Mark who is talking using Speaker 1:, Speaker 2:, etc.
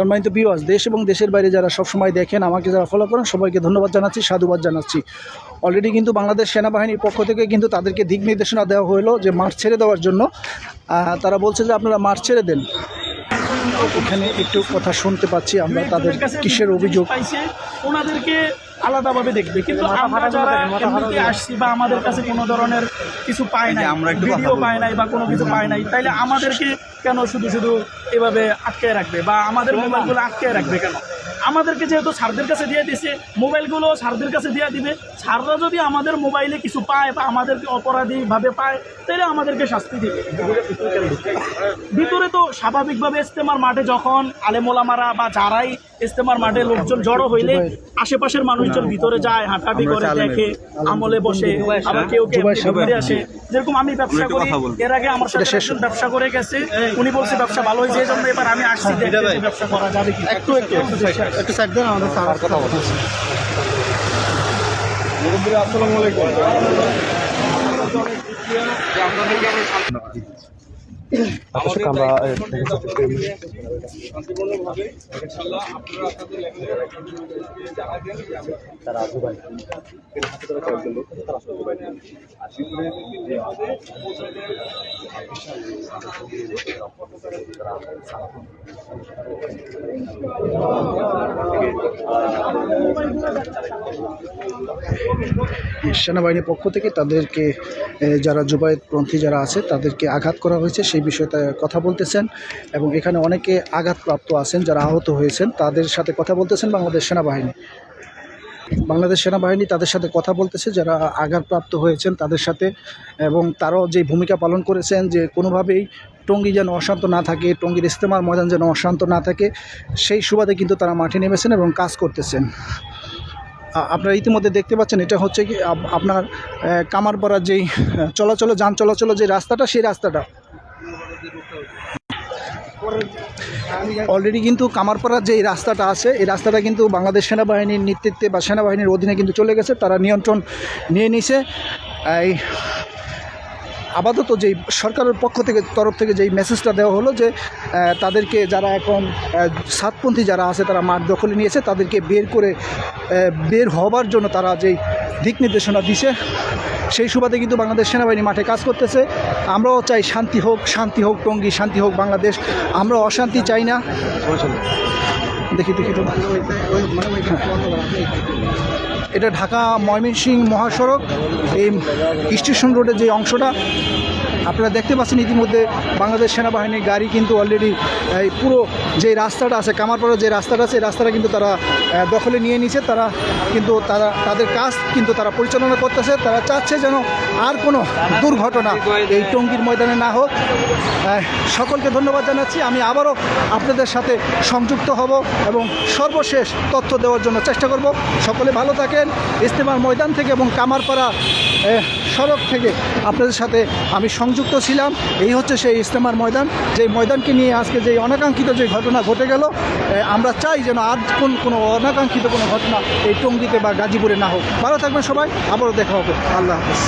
Speaker 1: সম্মানিত বিওয়াস দেশ এবং দেশের বাইরে যারা সবসময় দেখেন আমাকে যারা ফলো করেন, সবাইকে ধন্যবাদ জানাচ্ছি, সাধুবাদ জানাচ্ছি। অলরেডি কিন্তু বাংলাদেশ সেনাবাহিনীর পক্ষ থেকে কিন্তু তাদেরকে দিক নির্দেশনা দেওয়া হলো যে মাঠ ছেড়ে দেওয়ার জন্য। তারা বলছে যে আপনারা মাঠ ছেড়ে দেন। এখানে একটু কথা শুনতে পাচ্ছি আমরা তাদের কিসের অভিযোগ।
Speaker 2: ওনাদেরকে আলাদাভাবে দেখবে। কিন্তু আমরা যারা এমনিতে আসছি বা আমাদের কাছে কোনো ধরনের কিছু পাই নাই ভিডিও পাই নাই বা কোনো কিছু পাই নাই তাইলে আমাদেরকে কেন শুধু শুধু এভাবে আটকে রাখবে বা আমাদের মোবাইলগুলো আটকে রাখবে কেন? আমাদেরকে যেহেতু স্যারদের কাছে দিয়ে দিছে মোবাইলগুলো স্যারদের কাছে দিয়ে দিবে। স্যাররা যদি আমাদের মোবাইলে কিছু পায় বা আমাদেরকে অপরাধীভাবে পায় তাহলে আমাদেরকে শাস্তি দিবে। ভিতরে তো স্বাভাবিকভাবে ইস্তেমার মাঠে যখন আলেমোলামারা বা যারাই ইস্তেমার মাঠে লোকজন জড়ো হইলে আশেপাশের মানুষজন ভিতরে যায় হাঁটাহাঁটি করে দেখে আমলে বসে আবার কেউ কেউ ঘুরে আসে। যেরকম আমি ব্যবসা করি এর আগে আমার সাথে একজন ব্যবসা করে গেছে উনি বলছে ব্যবসা ভালো হয়েছে এই জন্য এবার আমি আসছি ব্যবসা করা যাবে কি একটু একটু
Speaker 1: একটু সাইড দেন আমাদের স্যার কথা বলছে সেনাবাহিনীর পক্ষ থেকে তাদেরকে যারা জুবাইতপন্থী যারা আছে তাদেরকে আঘাত করা হয়েছে। সেই বিষয়ে তা- কথা বলতেছেন এবং এখানে অনেকে আঘাতপ্রাপ্ত আছেন, যারা আহত হয়েছেন, তাদের সাথে কথা বলতেছেন বাংলাদেশ সেনাবাহিনী। বাংলাদেশ সেনাবাহিনী তাদের সাথে কথা বলতেছে, যারা আঘাতপ্রাপ্ত হয়েছেন তাদের সাথে এবং তারাও যে ভূমিকা পালন করেছেন যে কোনোভাবেই টঙ্গী যেন অশান্ত না থাকে, টঙ্গির ইস্তেমার ময়দান যেন অশান্ত না থাকে, সেই সুবাদে কিন্তু তারা মাঠে নেমেছেন এবং কাজ করতেছেন। আপনারা ইতিমধ্যে দেখতে পাচ্ছেন, এটা হচ্ছে কি আপনার কামারপাড়ার যেই চলাচল, যান চলাচল যে রাস্তাটা, সেই রাস্তাটা অলরেডি কিন্তু কামারপাড়ার যে রাস্তাটা আছে, এই রাস্তাটা কিন্তু বাংলাদেশ সেনাবাহিনীর নেতৃত্বে বা সেনাবাহিনীর অধীনে কিন্তু চলে গেছে, তারা নিয়ন্ত্রণ নিয়ে নিছে। এই আপাতত যেই সরকারের পক্ষ থেকে, তরফ থেকে যেই মেসেজটা দেওয়া হলো যে তাদেরকে যারা এখন সাতপন্থী যারা আছে, তারা মাঠ দখলে নিয়েছে, তাদেরকে বের করে বের হবার জন্য তারা যেই দিক নির্দেশনা দিছে। সেই সুবাদে কিন্তু বাংলাদেশ সেনাবাহিনী মাঠে কাজ করতেছে। আমরাও চাই শান্তি হোক শান্তি হোক টঙ্গি, শান্তি হোক বাংলাদেশ। আমরা অশান্তি চাই না। দেখি দেখি তো এটা ঢাকা ময়মনসিংহ মহাসড়ক, এই স্টেশন রোডের যে অংশটা আপনারা দেখতে পাচ্ছেন ইতিমধ্যে বাংলাদেশ সেনাবাহিনীর গাড়ি কিন্তু অলরেডি এই পুরো যে রাস্তাটা আছে কামারপাড়ার যে রাস্তাটা আছে, এই রাস্তাটা কিন্তু তারা দখলে নিয়ে নিছে তারা কিন্তু তারা, তাদের কাজ কিন্তু তারা পরিচালনা করতেছে। তারা চাচ্ছে যেন আর কোনো দুর্ঘটনা এই টঙ্গীর ময়দানে না হোক। সকলকে ধন্যবাদ জানাচ্ছি। আমি আবারও আপনাদের সাথে সংযুক্ত হব এবং সর্বশেষ তথ্য দেওয়ার জন্য চেষ্টা করব। সকলে ভালো থাকেন। ইস্তেমার ময়দান থেকে এবং কামারপাড়া সড়ক থেকে আপনাদের সাথে আমি সংযুক্ত ছিলাম। এই হচ্ছে সেই ইস্তেমার ময়দান। যে ময়দানকে নিয়ে আজকে যে অনাকাঙ্ক্ষিত যে ঘটনা ঘটে গেল আমরা চাই যেন আর কোন কোনো অনাকাঙ্ক্ষিত কোনো ঘটনা এই টঙ্গিতে বা গাজীপুরে না হোক। ভালো থাকবেন সবাই, আবারও দেখা হবে। আল্লাহ হাফেজ।